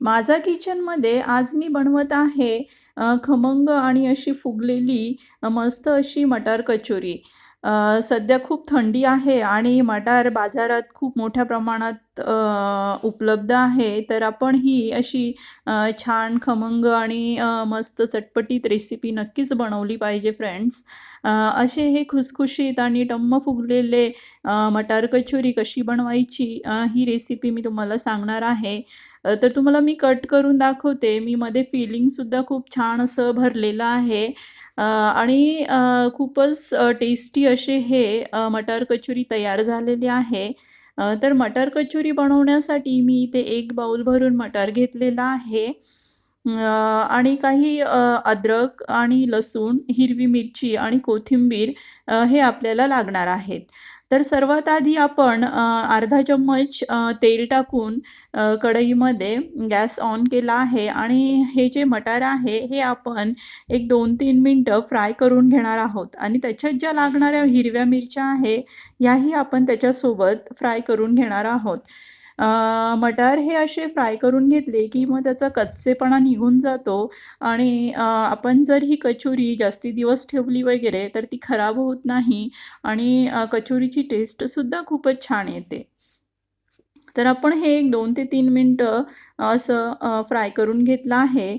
माझा किचनमध्ये आज मी बनवत आहे खमंग आणि अशी फुगलेली मस्त अशी मटार कचोरी. सध्या खूप थंडी आहे आणि मटार बाजारात खूप मोठ्या प्रमाणात उपलब्ध आहे तर आपण ही अशी छान खमंग आणि मस्त चटपटीत रेसिपी नक्कीच बनवली पाहिजे फ्रेंड्स असे हे खुसखुशीत आणि टम्म फुगलेले मटार कचोरी कशी बनवायची ही रेसिपी मी तुम्हाला सांगणार आहे. तर तुम्हाला मी कट करून दाखवते. मी मध्ये फिलिंगसुद्धा खूप छान असं भरलेलं आहे. आणि खूपच टेस्टी असे हे मटर मटार कचोरी तयार झालेली आहे. तर मटार कचोरी बनवण्यासाठी मी इथे एक बाऊल भरून मटार घेतलेला आहे. आणि काही अद्रक आणि लसूण हिरवी मिरची आणि कोथिंबीर हे आपल्याला लागणार आहेत. तर सर्वात आधी आपण अर्धा चम्मच तेल टाकून कढईमध्ये गॅस ऑन केला आहे आणि हे जे मटार आहे हे आपण एक दोन तीन मिनटं फ्राय करून घेणार आहोत. आणि त्याच्यात ज्या लागणाऱ्या हिरव्या मिरच्या आहे याही आपण त्याच्यासोबत फ्राय करून घेणार आहोत. मटार हे असे फ्राय करून घेतले की मग त्याचा कच्चेपणा निघून जातो आणि आपण जर ही कचोरी जास्ती दिवस ठेवली वगैरे तर ती खराब होत नाही आणि कचोरीची टेस्टसुद्धा खूपच छान येते. तर आपण हे एक दोन ते तीन मिनटं असं फ्राय करून घेतलं आहे.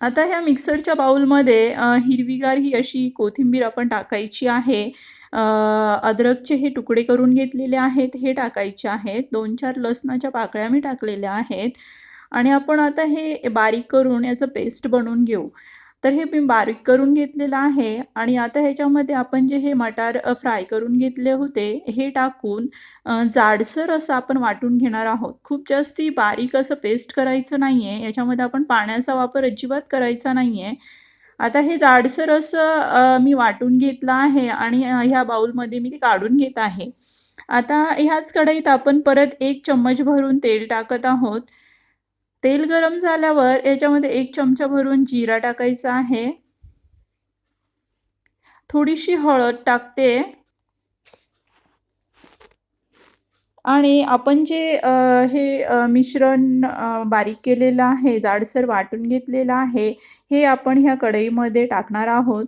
आता ह्या मिक्सरच्या बाउलमध्ये हिरवीगार ही अशी कोथिंबीर आपण टाकायची आहे. अद्रकचे हे तुकडे करून घेतलेले आहेत हे टाकायचे आहेत. दोन चार लसणाच्या पाकळ्या मी टाकलेल्या आहेत. आणि आपण आता हे बारीक करून याचं पेस्ट बनवून घेऊ. तर हे मी बारीक करून घेतलेलं आहे. आणि आता ह्याच्यामध्ये आपण जे हे मटार फ्राय करून घेतले होते हे टाकून जाडसर असं आपण वाटून घेणार आहोत. खूप जास्ती बारीक असं पेस्ट करायचं नाही आहे याच्यामध्ये आपण पाण्याचा वापर अजिबात करायचा नाही आहे आता हे जाडसर असं मी वाटून घेतलं आहे आणि ह्या बाउलमध्ये मी ते काढून घेत आहे. आता ह्याच कढईत आपण परत एक चम्मच भरून तेल टाकत आहोत. तेल गरम झाल्यावर याच्यामध्ये एक चमचा भरून जिरा टाकायचा आहे. थोडीशी हळद टाकते. आणि आपण जे हे मिश्रण बारीक केलेलं आहे जाडसर वाटून घेतलेलं आहे हे आपण ह्या कढईमध्ये टाकणार आहोत.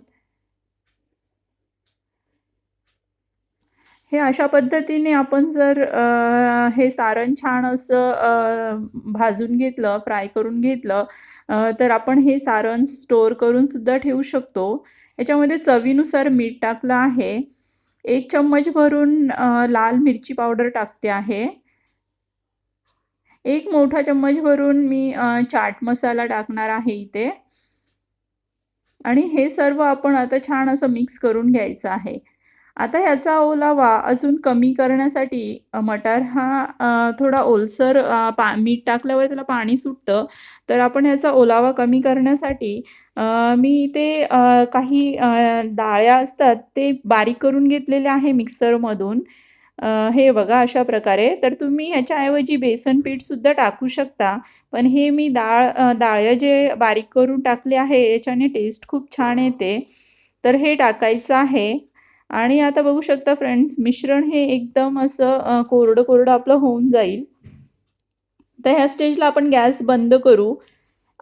हे अशा पद्धतीने आपण जर हे सारण छान असं भाजून घेतलं फ्राय करून घेतलं तर आपण हे सारण स्टोअर करून सुद्धा ठेवू शकतो. याच्यामध्ये चवीनुसार मीठ टाकलं आहे. एक चम्मच भरून लाल मिरची पावडर टाकते आहे. एक मोठा चम्मच भरून मी चाट मसाला टाकणार आहे इथे. आणि हे सर्व आपण आता छान असं मिक्स करून घ्यायचं आहे. आता ह्याचा ओलावा अजून कमी करण्यासाठी मटार हा थोडा ओलसर पा मीठ टाकल्यावर त्याला पाणी सुटतं. तर आपण ह्याचा ओलावा कमी करण्यासाठी मी ते काही डाळ्या असतात ते बारीक करून घेतलेले आहे मिक्सरमधून. हे बघा अशा प्रकारे. तर तुम्ही ह्याच्याऐवजी बेसन पीठसुद्धा टाकू शकता. पण हे मी डाळ डाळ्या जे बारीक करून टाकले आहे याच्याने टेस्ट खूप छान येते. तर हे टाकायचं आहे. आणि आता बघू शकता फ्रेंड्स मिश्रण हे एकदम असं कोरडं कोरडं आपलं होऊन जाईल. तर ह्या स्टेजला आपण गॅस बंद करू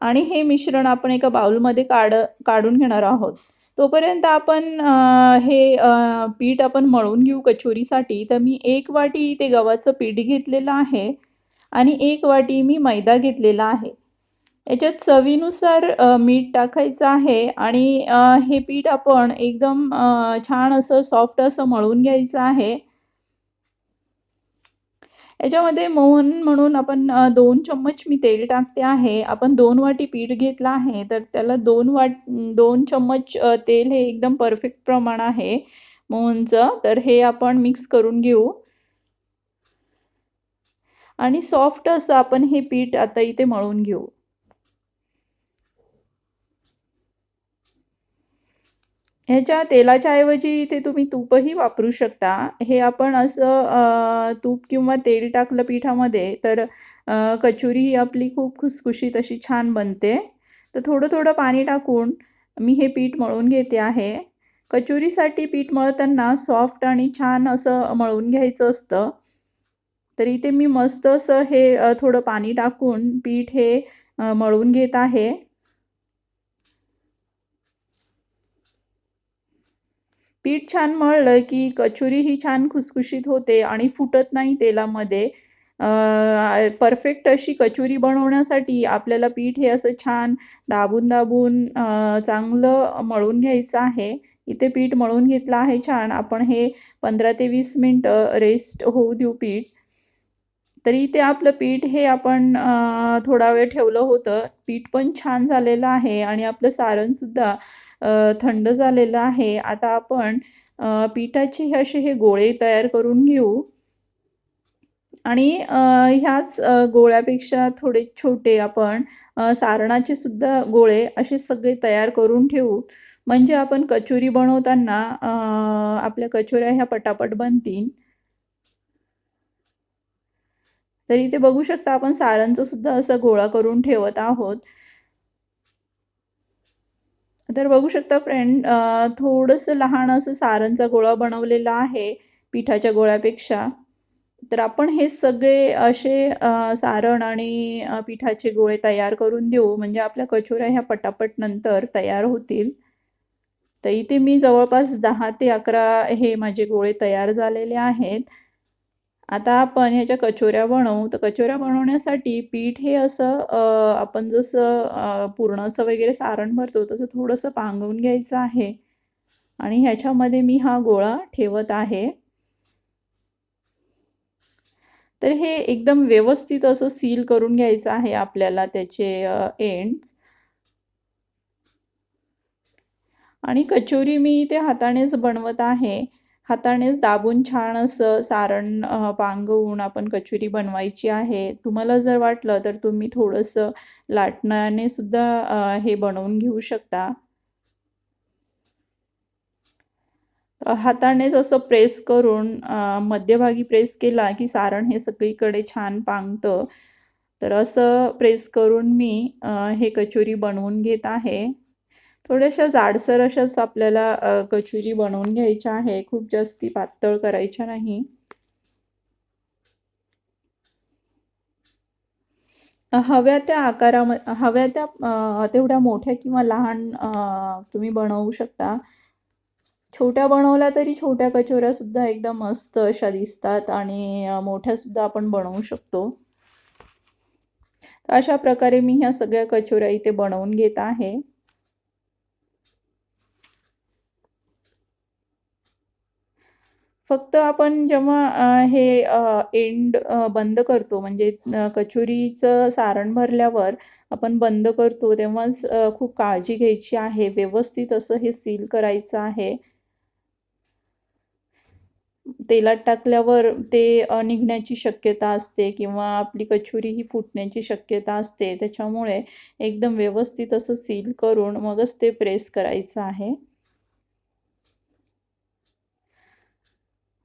आणि हे मिश्रण आपण एका बाउलमध्ये काढ काढून घेणार आहोत. तोपर्यंत आपण हे पीठ आपण मळून घेऊ कचोरीसाठी. तर मी एक वाटी ते गव्हाचं पीठ घेतलेलं आहे आणि एक वाटी मी मैदा घेतलेला आहे. याच्यात चवीनुसार मीठ टाकायचं आहे आणि हे पीठ आपण एकदम छान असं सॉफ्ट असं मळून घ्यायचं आहे. याच्यामध्ये मोहन म्हणून आपण दोन चम्मच मी तेल टाकते आहे. आपण दोन वाटी पीठ घेतलं आहे तर त्याला दोन वाट दोन चम्मच तेल हे एकदम परफेक्ट प्रमाण आहे मोहनचं तर हे आपण मिक्स करून घेऊ. आणि सॉफ्ट असं आपण हे पीठ आता इथे मळून घेऊ. ह्याच्या तेलाच्या ऐवजी इथे तुम्ही तूपही वापरू शकता. हे आपण असं तूप किंवा तेल टाकलं पिठामध्ये तर कचोरी ही आपली खूप खुसखुशीत अशी छान बनते. तर थोडं थोडं पाणी टाकून मी हे पीठ मळून घेते आहे. कचोरीसाठी पीठ मळताना सॉफ्ट आणि छान असं मळून घ्यायचं असतं. तर इथे मी मस्त असं हे थोडं पाणी टाकून पीठ हे मळून घेत आहे. पीठ छान मळलं की कचोरी ही छान खुसखुशीत होते आणि फुटत नाही तेलामध्ये. परफेक्ट अशी कचोरी बनवण्यासाठी आपल्याला पीठ हे असं छान दाबून दाबून चांगलं मळून घ्यायचं आहे. इथे पीठ मळून घेतलं आहे छान. आपण हे पंधरा ते वीस मिनटं रेस्ट होऊ देऊ पीठ. तरी इथे आपलं पीठ हे आपण थोडा वेळ ठेवलं होतं. पीठ पण छान झालेलं आहे आणि आपलं सारणसुद्धा थंड झालेलं आहे. आता आपण अ, पिठाचे हे असे हे गोळे तयार करून घेऊ. आणि ह्याच गोळ्यापेक्षा थोडे छोटे आपण सारणाचे सुद्धा गोळे असे सगळे तयार करून ठेवू. म्हणजे आपण कचोरी बनवताना आपल्या कचोऱ्या ह्या पटापट बनतील. तर इथे बघू शकता आपण सारांचं सुद्धा असं गोळा करून ठेवत आहोत. तर बघू शकता फ्रेंड थोडंसं लहान असं सारणचा गोळा बनवलेला आहे पिठाच्या गोळ्यापेक्षा. तर आपण हे सगळे असे सारण आणि पिठाचे गोळे तयार करून देऊ. म्हणजे आपल्या कचोऱ्या ह्या पटापट नंतर तयार होतील. तर इथे मी जवळपास दहा ते अकरा हे माझे गोळे तयार झालेले आहेत. आता आपण ह्याच्या कचोऱ्या बनवू. तर कचोऱ्या बनवण्यासाठी पीठ हे असं आपण जसं पुरणाचं वगैरे सारण भरतो तसं थोडंसं पांगवून घ्यायचं आहे. आणि ह्याच्यामध्ये मी हा गोळा ठेवत आहे. तर हे एकदम व्यवस्थित असं सील करून घ्यायचं आहे आपल्याला त्याचे एंड्स. आणि कचोरी मी ते हातानेच बनवत आहे. हातानेच दाबून छान असं सारण पांगवून आपण कचोरी बनवायची आहे. तुम्हाला जर वाटलं तर तुम्ही थोडंसं लाटण्याने सुद्धा हे बनवून घेऊ शकता. हातानेच असं प्रेस करून मध्यभागी प्रेस केला की सारण हे सगळीकडे छान पांगतं. तर असं प्रेस करून मी हे कचोरी बनवून घेत आहे. थोड्याशा जाडसर अशाच आपल्याला कचोरी बनवून घ्यायच्या आहे. खूप जास्ती पातळ करायच्या नाही. हव्या त्या आकारामध्ये हव्या त्या तेवढ्या मोठ्या किंवा लहान तुम्ही बनवू शकता. छोट्या बनवल्या तरी छोट्या कचोऱ्यासुद्धा एकदम मस्त अशा दिसतात आणि मोठ्यासुद्धा आपण बनवू शकतो. तर अशा प्रकारे मी ह्या सगळ्या कचोऱ्या इथे बनवून घेत आहे. फक्त आपण जेव्हा हे एंड बंद करतो म्हणजे कचोरीचं सारण भरल्यावर आपण बंद करतो तेव्हाच खूप काळजी घ्यायची आहे. व्यवस्थित असं हे सील करायचं आहे. तेलात टाकल्यावर ते निघण्याची शक्यता असते किंवा आपली कचोरी ही फुटण्याची शक्यता असते. त्याच्यामुळे एकदम व्यवस्थित असं सील करून मगच ते प्रेस करायचं आहे.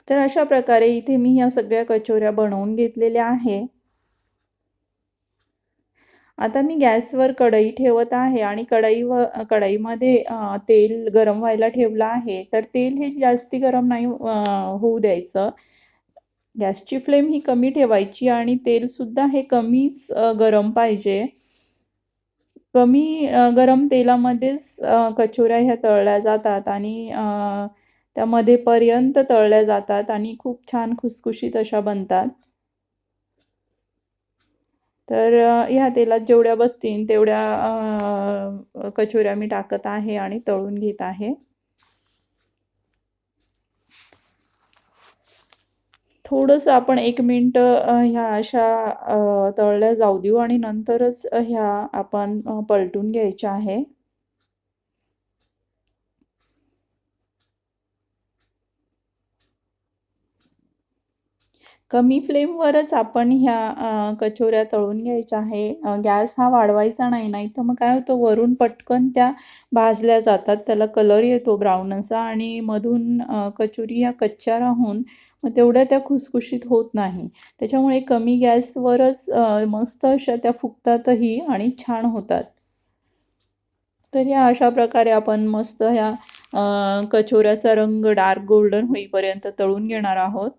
तर अशा प्रकारे इथे मी या सगळ्या कचोऱ्या बनवून घेतलेल्या आहे. आता मी गॅसवर कढई ठेवत आहे आणि कढई व कढईमध्ये तेल गरम व्हायला ठेवलं आहे. तर तेल हे जास्ती गरम नाही होऊ द्यायचं. गॅसची फ्लेम ही कमी ठेवायची आणि तेलसुद्धा हे कमीच गरम पाहिजे. कमी गरम तेलामध्येच कचोऱ्या ह्या तळल्या जातात आणि त्या मध्येपर्यंत तळल्या जातात आणि खूप छान खुसखुशीत अशा बनतात. तर ह्या तेलात जेवढ्या बसतील तेवढ्या कचोऱ्या मी टाकत आहे आणि तळून घेत आहे. थोडंसं आपण एक मिनटं ह्या अशा तळल्या जाऊ देऊ आणि नंतरच ह्या आपण पलटून घ्यायच्या आहे. कमी फ्लेमवरच आपण ह्या कचोऱ्या तळून घ्यायच्या आहे. गॅस हा वाढवायचा नाही नाही तर मग काय होतं वरून पटकन त्या भाजल्या जातात त्याला कलर येतो ब्राऊन असा आणि मधून कचोरी ह्या कच्च्या राहून मग तेवढ्या त्या खुसखुशीत होत नाही. त्याच्यामुळे कमी गॅसवरच मस्त अशा त्या फुगतातही आणि छान होतात. तर या अशा प्रकारे आपण मस्त ह्या कचोऱ्याचा रंग डार्क गोल्डन होईपर्यंत तळून घेणार आहोत.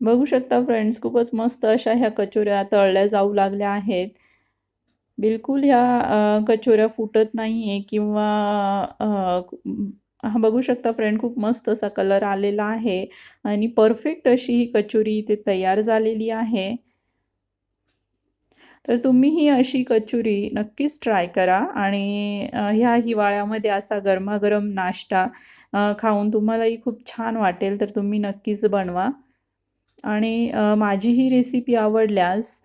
बघू शकता फ्रेंड्स खूपच मस्त अशा ह्या कचोऱ्या तळल्या जाऊ लागल्या आहेत. बिलकुल ह्या कचोऱ्या फुटत नाही आहे किंवा हा बघू शकता फ्रेंड खूप मस्त असा कलर आलेला आहे. आणि परफेक्ट अशी ही कचोरी इथे तयार झालेली आहे. तर तुम्ही ही अशी कचोरी नक्कीच ट्राय करा आणि ह्या हिवाळ्यामध्ये असा गरमागरम नाश्ता खाऊन तुम्हालाही खूप छान वाटेल तर तुम्ही नक्कीच बनवा. आणि माझी ही रेसिपी आवडल्यास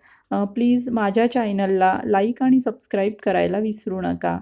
प्लीज माझ्या चॅनलला लाईक आणि सबस्क्राईब करायला विसरू नका.